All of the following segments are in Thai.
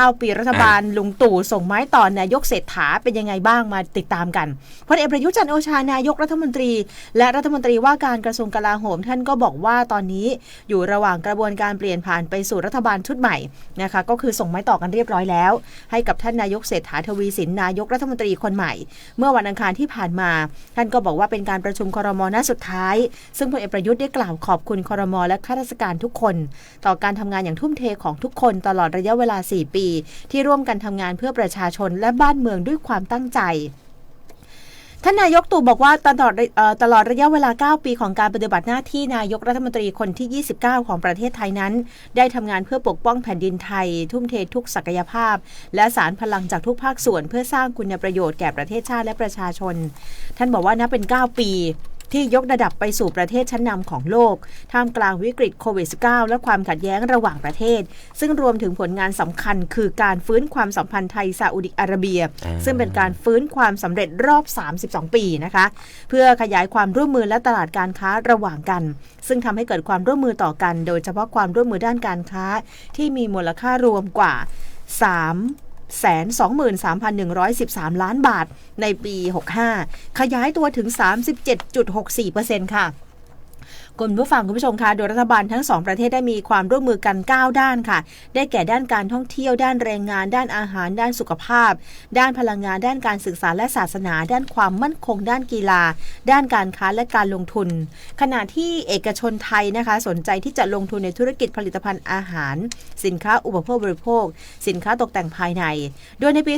9 ปีรัฐบาลลุงตู่ส่งไม้ต่อนายกเศรษฐาเป็นยังไงบ้างมาติดตามกันพลเอกประยุทธ์จันทร์โอชานายกรัฐมนตรี และรัฐมนตรีว่าการกระทรวงกลาโหม ท่านก็บอกว่าตอนนี้อยู่ระหว่างกระบวนการเปลี่ยนผ่านไปสู่รัฐบาลชุดใหม่นะคะก็คือส่งไม้ต่อกันเรียบร้อยแล้ว ให้กับท่านนายกเศรษฐาทวีสินนายกรัฐมนตรีคนใหม่ เมื่อวันอังคารที่ผ่านมา ท่านก็บอกว่าเป็นการประชุมครมนัดสุดท้าย ซึ่งพลเอกประยุทธ์ได้กล่าวขอบคุณครมและข้าราชการทุกคน ต่อการทำงานอย่างทุ่มเทของทุกคนตลอดระยะเวลา 4 ปีที่ร่วมกันทำงานเพื่อประชาชนและบ้านเมืองด้วยความตั้งใจท่านนายกตู่บอกว่าตลอดตลอดระยะเวลา 9 ปีของการปฏิบัติหน้าที่นายกรัฐมนตรีคนที่ 29 ของประเทศไทยนั้น ได้ทำงานเพื่อปกป้องแผ่นดินไทย ทุ่มเททุกศักยภาพ และสารพลังจากทุกภาคส่วน เพื่อสร้างคุณประโยชน์แก่ประเทศชาติและประชาชน ท่านบอกว่านับเป็น 9 ปี ที่ยกระดับไปสู่ประเทศชั้นนำของโลก ท่ามกลางวิกฤตโควิด -19 และความขัดแย้งระหว่างประเทศ ซึ่งรวมถึงผลงานสำคัญ คือการฟื้นความสัมพันธ์ไทยซาอุดิอาระเบีย ซึ่งเป็นการฟื้นความสำเร็จรอบ 32 ปีนะคะ เพื่อขยายความร่วมมือและตลาดการค้าระหว่างกัน ซึ่งทำให้เกิดความร่วมมือต่อกัน โดยเฉพาะความร่วมมือด้านการค้าที่มีมูลค่ารวมกว่า 3 1,23,113 ล้านบาทในปี 65 ขยายตัวถึง 37.64%ค่ะ คุณผู้ฟังคุณผู้ชมคะโดยรัฐบาลทั้งสองประเทศได้มีความร่วมมือกัน 9 ด้านค่ะ ได้แก่ด้านการท่องเที่ยวด้านแรงงาน ด้านอาหาร ด้านสุขภาพ ด้านพลังงาน ด้านการศึกษาและศาสนา ด้านความมั่นคง ด้านกีฬา ด้านการค้าและการลงทุน ขณะที่เอกชนไทยนะคะ สนใจที่จะลงทุนในธุรกิจผลิตภัณฑ์อาหาร สินค้าอุปโภคบริโภค สินค้าตกแต่งภายใน โดยในปี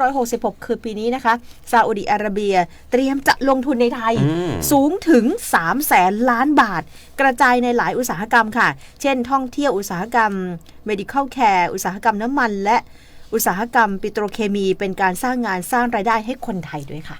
2566 คือปีนี้นะคะซาอุดิอาระเบียเตรียมจะลงทุนในไทยอืมสูงถึง3แสนล้านบาท กระจายในหลายอุตสาหกรรมค่ะ เช่น ท่องเที่ยวอุตสาหกรรม medical care อุตสาหกรรมน้ำมัน และอุตสาหกรรมปิโตรเคมี เป็นการสร้างงานสร้างรายได้ให้คนไทยด้วยค่ะ